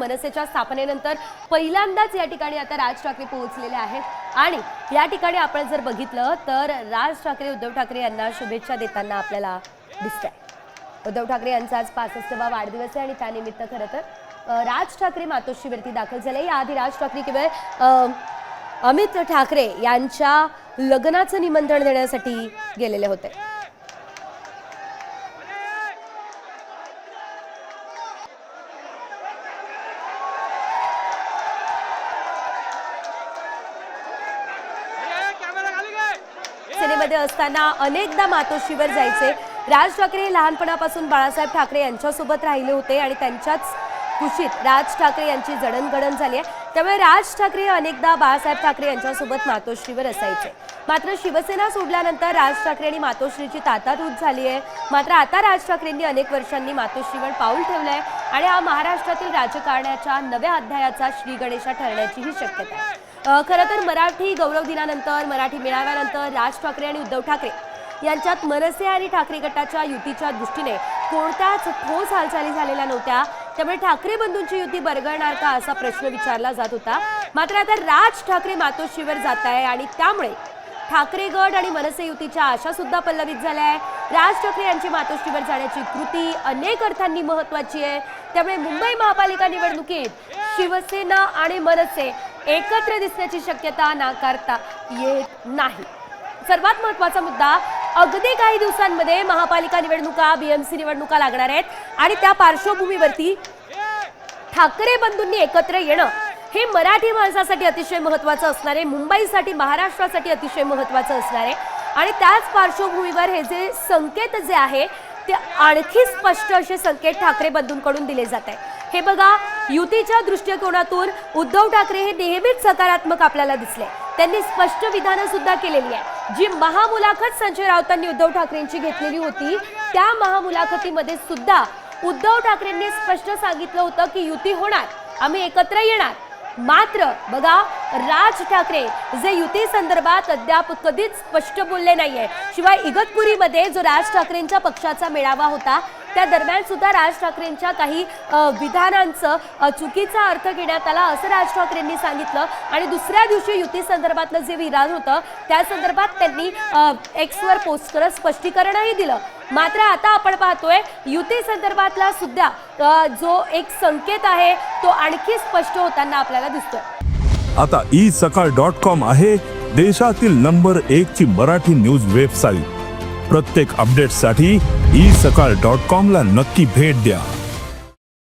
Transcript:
मनसेच्या स्थापनेनंतर पहिल्यांदाच या ठिकाणी आता राज ठाकरे पोहोचलेले आहेत. आणि या ठिकाणी आपण जर बघितलं तर राज ठाकरे उद्धव ठाकरे यांना शुभेच्छा देताना आपल्याला दिसत उद्धव ठाकरे यांचा आज पासष्टवा वाढदिवस आहे आणि त्यानिमित्त खरं तर राज ठाकरे मातोश्रीवरती दाखल झाले. याआधी राज ठाकरे किंवा अमित ठाकरे यांच्या लग्नाचं निमंत्रण देण्यासाठी गेलेले होते. शिवसेनेमध्ये असताना अनेकदा मातोश्रीवर जायचे. राज ठाकरे लहानपणापासून बाळासाहेब ठाकरे यांच्यासोबत राहिले होते आणि त्यांच्याच कुशीत राज ठाकरे यांची जडणघडण झाली आहे. त्यामुळे राज ठाकरे अनेकदा बाळासाहेब ठाकरे यांच्यासोबत मातोश्रीवर असायचे. मात्र शिवसेना सोडल्यानंतर राज ठाकरे आणि मातोश्रीची तातातूत झाली आहे. मात्र आता राज ठाकरेंनी अनेक वर्षांनी मातोश्रीवर पाऊल ठेवलं आहे आणि हा महाराष्ट्रातील राजकारणाच्या नव्या अध्यायाचा श्रीगणेशा ठरण्याचीही शक्यता आहे. खरं तर मराठी गौरव दिनानंतर मराठी मेळाव्यानंतर राज ठाकरे आणि उद्धव ठाकरे यांच्यात मनसे आणि ठाकरे गटाच्या युतीच्या दृष्टीने कोणत्याच ठोस हालचाली झालेल्या नव्हत्या. त्यामुळे ठाकरे बंधूंची युती बरगळणार का असा प्रश्न विचारला जात होता. मात्र आता राज ठाकरे मातोश्रीवर जात आहे आणि त्यामुळे ठाकरे गट आणि मनसे युतीच्या आशा सुद्धा पल्लवित झाल्या आहे. राज ठाकरे यांची मातोश्रीवर जाण्याची कृती अनेक अर्थांनी महत्वाची आहे. त्यामुळे मुंबई महापालिका निवडणुकीत शिवसेना आणि मनसे एकत्र दिसण्याची शक्यता नाकारता येत नाही. सर्वात महत्त्वाचा मुद्दा अगदी काही दिवसांमध्ये महापालिका निवडणुका बीएमसी निवडणुका लागणार आहेत आणि त्या पार्श्वभूमीवरती ठाकरे बंधूंनी एकत्र येणं हे मराठी माणसासाठी अतिशय महत्त्वाचं असणार आहे. मुंबईसाठी महाराष्ट्रासाठी अतिशय महत्त्वाचं असणार आहे. आणि त्याच पार्श्वभूमीवर हे जे संकेत जे आहे ते आणखी स्पष्ट असे संकेत ठाकरे बंधूंकडून दिले जात आहे हे बघा युतीच्या दृष्टिकोनातून उद्धव ठाकरे हे नेहमीच सकारात्मक आपल्याला दिसले. त्यांनी स्पष्ट विधानं सुद्धा केलेली आहे जी महामुलाखत संजय राऊतांनी उद्धव ठाकरेंची घेतलेली होती त्या महामुलाखतीमध्ये सुद्धा उद्धव ठाकरेंनी स्पष्ट सांगितलं होतं की युती होणार आम्ही एकत्र येणार. मात्र बघा राज ठाकरे जे युती संदर्भात अद्याप कधीच स्पष्ट बोलले नाहीये. शिवाय इगतपुरीमध्ये जो राज ठाकरेंच्या पक्षाचा मेळावा होता त्या दरम्यान सुद्धा राज ठाकरेंच्या काही विधानांचं चुकीचा अर्थ घेण्यात आला असं राज ठाकरेंनी सांगितलं. आणि दुसऱ्या दिवशी युती संदर्भातलं जे विधान होतं त्या संदर्भात त्यांनी एक्सवर पोस्ट करत स्पष्टीकरणही दिलं. मात्र आता आपण पाहतोय युती संदर्भातला सुद्धा जो एक संकेत आहे तो आणखी स्पष्ट होताना आपल्याला दिसतोय. आता ई सकाळ डॉट कॉम आहे देशातील नंबर एक ची मराठी न्यूज वेबसाईट प्रत्येक अपडेटसाठी ई सकाळ डॉट कॉम ला नक्की भेट द्या.